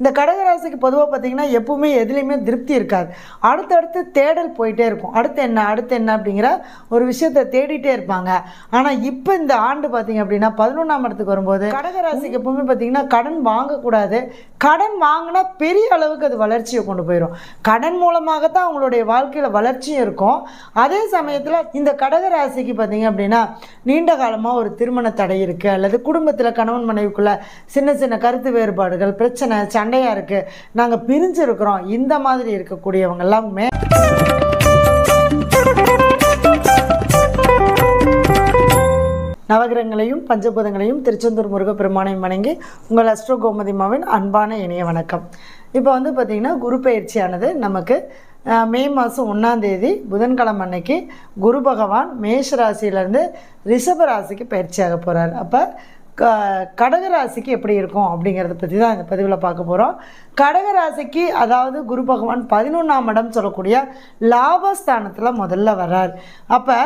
இந்த கடகராசிக்கு பொதுவாக பார்த்தீங்கன்னா எப்பவுமே எதுலேயுமே திருப்தி இருக்காது. அடுத்தடுத்து தேடல் போயிட்டே இருக்கும். அடுத்து என்ன அடுத்து என்ன அப்படிங்கிற ஒரு விஷயத்தை தேடிட்டே இருப்பாங்க. ஆனால் இப்போ இந்த ஆண்டு பார்த்தீங்க அப்படின்னா பதினொன்றாம் இடத்துக்கு வரும்போது கடகராசிக்கு எப்பவுமே பார்த்தீங்கன்னா கடன் வாங்கக்கூடாது. கடன் வாங்கினா பெரிய அளவுக்கு அது வளர்ச்சியை கொண்டு போயிடும் கடன் மூலமாகத்தான் அவங்களுடைய வாழ்க்கையில் வளர்ச்சியும் இருக்கும். அதே சமயத்தில் இந்த கடகராசிக்கு பார்த்தீங்க அப்படின்னா நீண்ட காலமாக ஒரு திருமண தடை இருக்குது அல்லது குடும்பத்தில் கணவன் மனைவிக்குள்ள சின்ன சின்ன கருத்து வேறுபாடுகள் பிரச்சனை சண்டையாக இருக்குது நாங்கள் பிரிஞ்சிருக்கிறோம். இந்த மாதிரி இருக்கக்கூடியவங்கெல்லாம் நவகிரகங்களையும் பஞ்சபூதங்களையும் திருச்செந்தூர் முருகப்பெருமானையும் வணங்கி உங்கள் அஸ்ட்ரோ கோமதிமாவின் அன்பான இணைய வணக்கம். இப்போ வந்து பார்த்திங்கன்னா குரு பயிற்சியானது நமக்கு மே மாதம் ஒன்றாந்தேதி புதன்கிழமை அன்னைக்கு குரு பகவான் மேஷ ராசியிலேருந்து ரிஷப ராசிக்கு பயிற்சியாக போகிறார் அப்போ க கடகராசிக்கு எப்படி இருக்கும் அப்படிங்கிறத பற்றி தான் இந்த பதிவில் பார்க்க போகிறோம் கடகராசிக்கு அதாவது குரு பகவான் பதினொன்றாம் இடம் சொல்லக்கூடிய லாபஸ்தானத்தில் முதல்ல வர்றார். அப்போ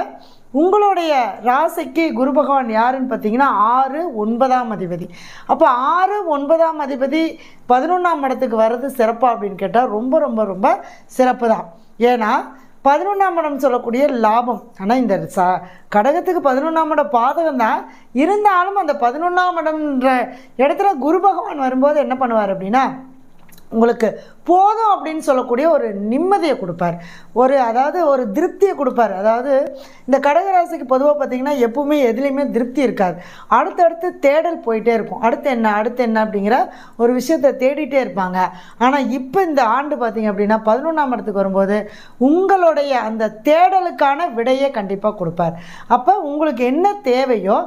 உங்களுடைய ராசிக்கு குரு பகவான் யாருன்னு பார்த்தீங்கன்னா ஆறு ஒன்பதாம் அதிபதி. அப்போ ஆறு ஒன்பதாம் அதிபதி பதினொன்றாம் இடத்துக்கு வர்றது சிறப்பாக அப்படின்னு கேட்டால் ரொம்ப ரொம்ப ரொம்ப சிறப்பு தான் ஏன்னா பதினொன்றாம் இடம் சொல்லக்கூடிய லாபம். ஆனால் இந்த ச கடகத்துக்கு பதினொன்றாம் இடம் பாதகம் தான். இருந்தாலும் அந்த பதினொன்றாம் இடம்ன்ற இடத்துல குரு பகவான் வரும்போது என்ன பண்ணுவார் அப்படின்னா உங்களுக்கு போதும் அப்படின்னு சொல்லக்கூடிய ஒரு நிம்மதியை கொடுப்பார். ஒரு அதாவது ஒரு திருப்தியை கொடுப்பார். அதாவது இந்த கடகராசிக்கு பொதுவாக பார்த்தீங்கன்னா எப்பவுமே எதுலேயுமே திருப்தி இருக்காது. அடுத்தடுத்து தேடல் போயிட்டே இருக்கும். அடுத்து என்ன அடுத்து என்ன அப்படிங்கிற ஒரு விஷயத்தை தேடிட்டே இருப்பாங்க. ஆனால் இப்போ இந்த ஆண்டு பார்த்திங்க அப்படின்னா பதினொன்றாம் இடத்துக்கு வரும்போது உங்களுடைய அந்த தேடலுக்கான விடையை கண்டிப்பாக கொடுப்பார். அப்போ உங்களுக்கு என்ன தேவையோ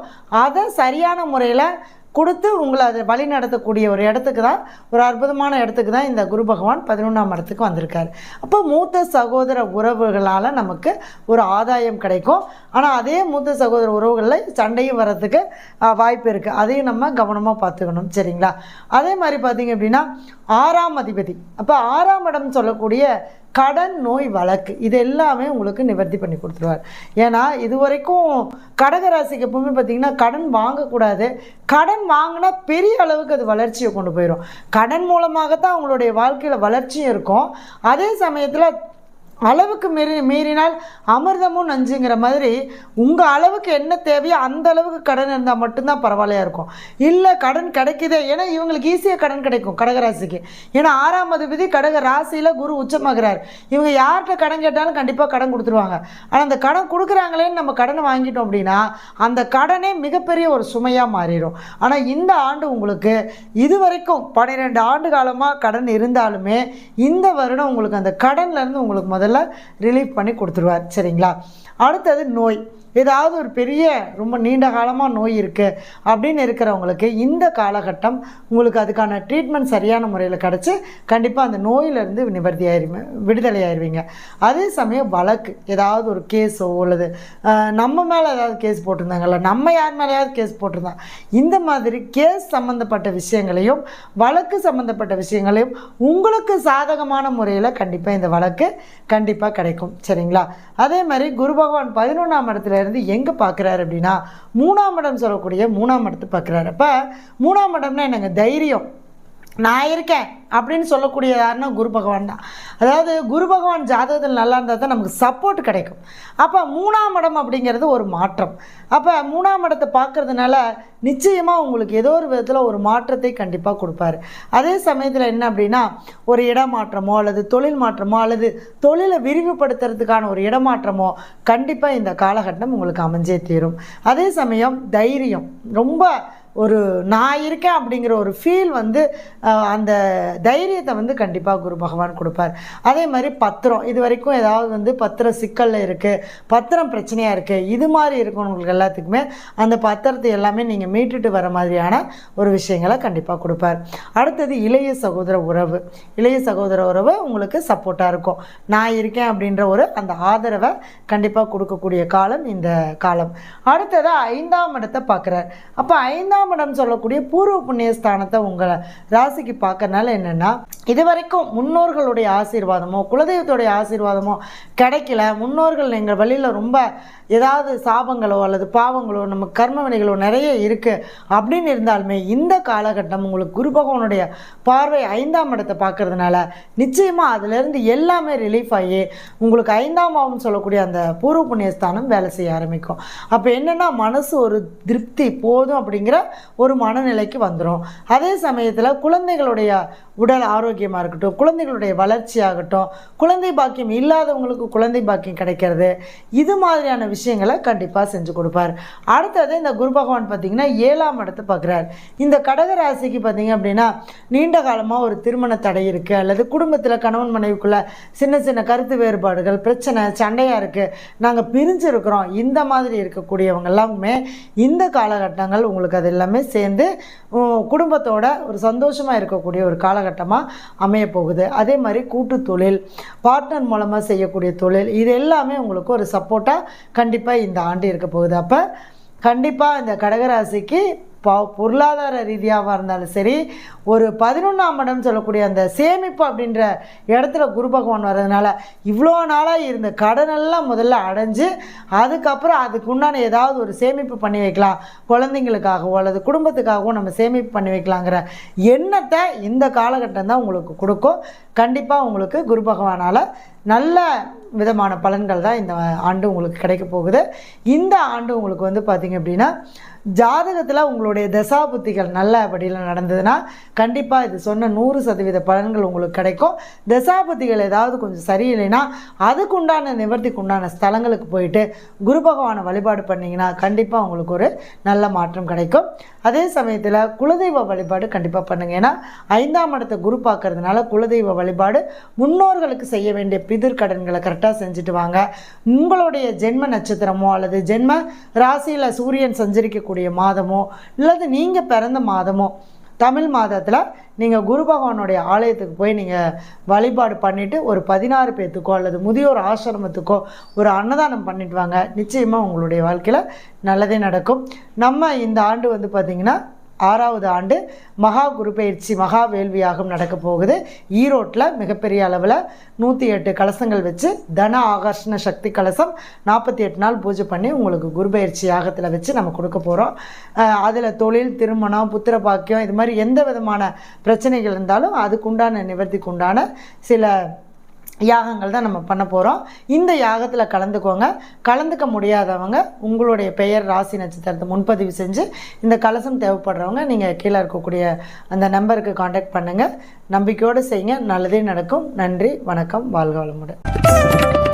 அதை சரியான முறையில் கொடுத்து உங்களை அதை வழி நடத்தக்கூடிய ஒரு இடத்துக்கு தான் ஒரு அற்புதமான இடத்துக்கு தான் இந்த குரு பகவான் பதினொன்றாம் இடத்துக்கு வந்திருக்கார். அப்போ மூத்த சகோதர உறவுகளால் நமக்கு ஒரு ஆதாயம் கிடைக்கும். ஆனால் அதே மூத்த சகோதர உறவுகளில் சண்டையும் வர்றதுக்கு வாய்ப்பு இருக்குது அதையும் நம்ம கவனமாக பார்த்துக்கணும். சரிங்களா? அதே மாதிரி பார்த்தீங்க அப்படின்னா ஆறாம் அதிபதி. அப்போ ஆறாம் இடம் சொல்லக்கூடிய கடன் நோய் வழக்கு இது எல்லாமே உங்களுக்கு நிவர்த்தி பண்ணி கொடுத்துருவார். ஏன்னா இது வரைக்கும் கடகராசிக்கு எப்பவுமே பார்த்தீங்கன்னா கடன் வாங்கக்கூடாது. கடன் வாங்கினா பெரிய அளவுக்கு அது வளர்ச்சியை கொண்டு போயிடும் கடன் மூலமாகத்தான் அவங்களுடைய வாழ்க்கையில் வளர்ச்சியும் இருக்கும். அதே சமயத்தில் அளவுக்கு மீறி மீறினால் அமிர்தமும் நஞ்சுங்கிற மாதிரி உங்கள் அளவுக்கு என்ன தேவையோ அந்த அளவுக்கு கடன் இருந்தால் மட்டும்தான் பரவாயில்லையா இருக்கும். இல்லை கடன் கிடைக்குதே ஏன்னா இவங்களுக்கு ஈஸியாக கடன் கிடைக்கும் கடகராசிக்கு. ஏன்னா ஆறாம் அதிபதி கடக ராசியில் குரு உச்சமாகிறார். இவங்க யார்கிட்ட கடன் கேட்டாலும் கண்டிப்பாக கடன் கொடுத்துருவாங்க. ஆனால் அந்த கடன் கொடுக்குறாங்களேன்னு நம்ம கடனை வாங்கிட்டோம் அப்படின்னா அந்த கடனே மிகப்பெரிய ஒரு சுமையாக மாறிடும். ஆனால் இந்த ஆண்டு உங்களுக்கு இது வரைக்கும் பன்னிரெண்டு ஆண்டு காலமாக கடன் இருந்தாலுமே இந்த வருடம் உங்களுக்கு அந்த கடன்லேருந்து உங்களுக்கு முதல்ல ரிலீஃப் பண்ணி கொடுத்துருவார். சரிங்களா? அடுத்தது நோய். ஏதாவது ஒரு பெரிய ரொம்ப நீண்ட காலமாக நோய் இருக்குது அப்படின்னு இருக்கிறவங்களுக்கு இந்த காலகட்டம் உங்களுக்கு அதுக்கான ட்ரீட்மெண்ட் சரியான முறையில் கிடச்சி கண்டிப்பாக அந்த நோயிலிருந்து நிவர்த்தி ஆயிடுவீங்க விடுதலை ஆயிடுவீங்க அதே சமயம் வழக்கு ஏதாவது ஒரு கேஸோ அல்லது நம்ம மேலே ஏதாவது கேஸ் போட்டிருந்தாங்கல்ல நம்ம யார் மேலேயாவது கேஸ் போட்டிருந்தாங்க இந்த மாதிரி கேஸ் சம்மந்தப்பட்ட விஷயங்களையும் வழக்கு சம்மந்தப்பட்ட விஷயங்களையும் உங்களுக்கு சாதகமான முறையில் கண்டிப்பாக இந்த வழக்கு கண்டிப்பாக கிடைக்கும் சரிங்களா? அதே மாதிரி குரு பகவான் பதினொன்றாம் இடத்துல இருந்து எங்கே பார்க்குறாரு அப்படின்னா மூணாம் இடம் சொல்லக்கூடிய மூணாம் இடத்தை பார்க்குறாரு அப்போ மூணாம் இடம்னா என்னங்க? தைரியம். நான் இருக்கேன் அப்படின்னு சொல்லக்கூடிய யாருன்னா குரு பகவான் தான். அதாவது குரு பகவான் ஜாதகத்தில் நல்லா இருந்தால் தான் நமக்கு சப்போர்ட் கிடைக்கும். அப்போ மூணாம் இடம் அப்படிங்கிறது ஒரு மாற்றம். அப்போ மூணாம் இடத்தை பார்க்குறதுனால நிச்சயமாக உங்களுக்கு ஏதோ ஒரு விதத்தில் ஒரு மாற்றத்தை கண்டிப்பாக கொடுப்பாரு. அதே சமயத்தில் என்ன அப்படின்னா ஒரு இடமாற்றமோ அல்லது தொழில் மாற்றமோ அல்லது தொழிலை விரிவுபடுத்துறதுக்கான ஒரு இடமாற்றமோ கண்டிப்பாக இந்த காலகட்டம் உங்களுக்கு அமைஞ்சே தீரும். அதே சமயம் தைரியம் ரொம்ப ஒரு நான் இருக்கேன் அப்படிங்கிற ஒரு ஃபீல் வந்து அந்த தைரியத்தை வந்து கண்டிப்பாக குரு பகவான் கொடுப்பார். அதே மாதிரி பத்திரம். இது வரைக்கும் ஏதாவது வந்து பத்திர சிக்கலில் இருக்குது பத்திரம் பிரச்சனையாக இருக்குது இது மாதிரி இருக்கவங்களுக்கு எல்லாத்துக்குமே அந்த பத்திரத்தை எல்லாமே நீங்கள் மீட்டுட்டு வர மாதிரியான ஒரு விஷயங்களை கண்டிப்பாக கொடுப்பார். அடுத்தது இளைய சகோதர உறவு. இளைய சகோதர உறவு உங்களுக்கு சப்போர்ட்டாக இருக்கும். நான் இருக்கேன் அப்படின்ற ஒரு அந்த ஆதரவை கண்டிப்பாக கொடுக்கக்கூடிய காலம் இந்த காலம். அடுத்ததாக ஐந்தாம் இடத்தை பார்க்குறார். அப்போ ஐந்தாம் இடம் சொல்லக்கூடிய பூர்வ புண்ணிய ஸ்தானத்தை உங்களை ராசிக்கு பார்க்கறனால என்னென்னா இது வரைக்கும் முன்னோர்களுடைய ஆசீர்வாதமோ குலதெய்வத்துடைய ஆசீர்வாதமோ கிடைக்கல. முன்னோர்கள் எங்கள் வழியில் ரொம்ப ஏதாவது சாபங்களோ அல்லது பாவங்களோ நம்ம கர்ம வினைகளோ நிறைய இருக்குது அப்படின்னு இருந்தாலுமே இந்த காலகட்டம் உங்களுக்கு குரு பகவானுடைய பார்வை ஐந்தாம் இடத்தை பார்க்கறதுனால நிச்சயமாக அதிலிருந்து எல்லாமே ரிலீஃப் ஆகி உங்களுக்கு ஐந்தாம் ஆகும் சொல்லக்கூடிய அந்த பூர்வ புண்ணியஸ்தானம் வேலை செய்ய ஆரம்பிக்கும். அப்போ என்னென்னா மனசு ஒரு திருப்தி போதும் அப்படிங்கிற ஒரு மனநிலைக்கு வந்துடும் அதே சமயத்தில் குழந்தைகளுடைய உடல் ஆரோக்கியமாக இருக்கட்டும் குழந்தைகளுடைய வளர்ச்சியாகட்டும் குழந்தை பாக்கியம் இல்லாதவங்களுக்கு குழந்தை பாக்கியம் கிடைக்கிறது இது மாதிரியான விஷயங்களை கண்டிப்பாக செஞ்சு கொடுப்பார். அடுத்தது இந்த குரு பகவான் பார்த்திங்கன்னா ஏழாம் இடத்தை பார்க்குறார் இந்த கடக ராசிக்கு பார்த்தீங்க அப்படின்னா நீண்ட காலமாக ஒரு திருமண தடை இருக்குது அல்லது குடும்பத்தில் கணவன் மனைவிக்குள்ள சின்ன சின்ன கருத்து வேறுபாடுகள் பிரச்சனை சண்டையாக இருக்குது நாங்கள் பிரிஞ்சு இருக்கிறோம் இந்த மாதிரி இருக்கக்கூடியவங்க எல்லாமே இந்த காலகட்டங்கள் உங்களுக்கு அதில் எல்லாமே சேர்ந்து குடும்பத்தோட ஒரு சந்தோஷமாக இருக்கக்கூடிய ஒரு காலகட்டமாக அமைய போகுது அதே மாதிரி கூட்டு தொழில் பார்ட்னர் மூலமாக செய்யக்கூடிய தொழில் இது எல்லாமே உங்களுக்கு ஒரு சப்போர்ட்டாக கண்டிப்பாக இந்த ஆண்டு இருக்க போகுது. அப்போ கண்டிப்பாக இந்த கடகராசிக்கு பா பொருளாதார ரீதியாகவாக இருந்தாலும் சரி ஒரு பதினொன்றாம் இடம் சொல்லக்கூடிய அந்த சேமிப்பு அப்படின்ற இடத்துல குரு பகவான் வர்றதுனால இவ்வளோ நாளாக இருந்த கடனெல்லாம் முதல்ல அடைஞ்சு அதுக்கப்புறம் அதுக்கு உண்டான ஏதாவது ஒரு சேமிப்பு பண்ணி வைக்கலாம். குழந்தைங்களுக்காகவோ அல்லது குடும்பத்துக்காகவோ நம்ம சேமிப்பு பண்ணி வைக்கலாங்கிற எண்ணத்தை இந்த காலகட்டம் தான் உங்களுக்கு கொடுக்கும். கண்டிப்பாக உங்களுக்கு குரு பகவானால் நல்ல விதமான பலன்கள் தான் இந்த ஆண்டு உங்களுக்கு கிடைக்க போகுது. இந்த ஆண்டு உங்களுக்கு வந்து பார்த்திங்க அப்படின்னா ஜாதகத்தில் உங்களுடைய தசாபுத்திகள் நல்லபடியில் நடந்ததுன்னா கண்டிப்பாக இது சொன்ன நூறு சதவீத பலன்கள் உங்களுக்கு கிடைக்கும். தசாபுத்திகள் ஏதாவது கொஞ்சம் சரியில்லைன்னா அதுக்குண்டான நிவர்த்திக்கு உண்டான ஸ்தலங்களுக்கு போயிட்டு குரு பகவானை வழிபாடு பண்ணிங்கன்னா கண்டிப்பாக உங்களுக்கு ஒரு நல்ல மாற்றம் கிடைக்கும். அதே சமயத்தில் குலதெய்வ வழிபாடு கண்டிப்பாக பண்ணுங்க. ஏன்னா ஐந்தாம் இடத்தை குரு பார்க்கறதுனால குலதெய்வ வழிபாடு முன்னோர்களுக்கு செய்ய வேண்டிய பிதிர்கடன்களை கரெக்டாக செஞ்சுட்டு வாங்க. உங்களுடைய ஜென்ம நட்சத்திரமோ அல்லது ஜென்ம ராசியில் சூரியன் சஞ்சரிக்கக்கூடிய மாதமோ அல்லது நீங்கள் பிறந்த மாதமோ தமிழ் மாதத்தில் நீங்கள் குரு பகவானுடைய ஆலயத்துக்கு போய் நீங்கள் வழிபாடு பண்ணிவிட்டு ஒரு பதினாறு பேர்த்துக்கோ அல்லது முதியோர் ஆசிரமத்துக்கோ ஒரு அன்னதானம் பண்ணிட்டு வாங்க. நிச்சயமாக உங்களுடைய வாழ்க்கையில் நல்லதே நடக்கும். நம்ம இந்த ஆண்டு வந்து பார்த்திங்கன்னா ஆறாவது ஆண்டு மகா குரு பயிற்சி மகா வேள்வி நடக்கப் நடக்க போகுது. ஈரோட்டில் மிகப்பெரிய அளவில் நூற்றி எட்டு கலசங்கள் வச்சு தன ஆகர்ஷண சக்தி கலசம் நாற்பத்தி எட்டு நாள் பூஜை பண்ணி உங்களுக்கு குரு பயிற்சி யாகத்தில் வச்சு நம்ம கொடுக்க போகிறோம் அதில் தொழில் திருமணம் புத்திர பாக்கியம் இது மாதிரி எந்த விதமான பிரச்சனைகள் இருந்தாலும் அதுக்குண்டான நிவர்த்திக்கு உண்டான சில யாகங்கள் தான் நம்ம பண்ண போகிறோம் இந்த யாகத்தில் கலந்துக்கோங்க. கலந்துக்க முடியாதவங்க உங்களுடைய பெயர் ராசி நட்சத்திரத்தை முன்பதிவு செஞ்சு இந்த கலசம் தேவைப்படுறவங்க நீங்கள் கீழே இருக்கக்கூடிய அந்த நம்பருக்கு காண்டாக்ட் பண்ணுங்கள் நம்பிக்கையோடு செய்யுங்க. நல்லதே நடக்கும். நன்றி வணக்கம் வாழ்க வளமுடன்.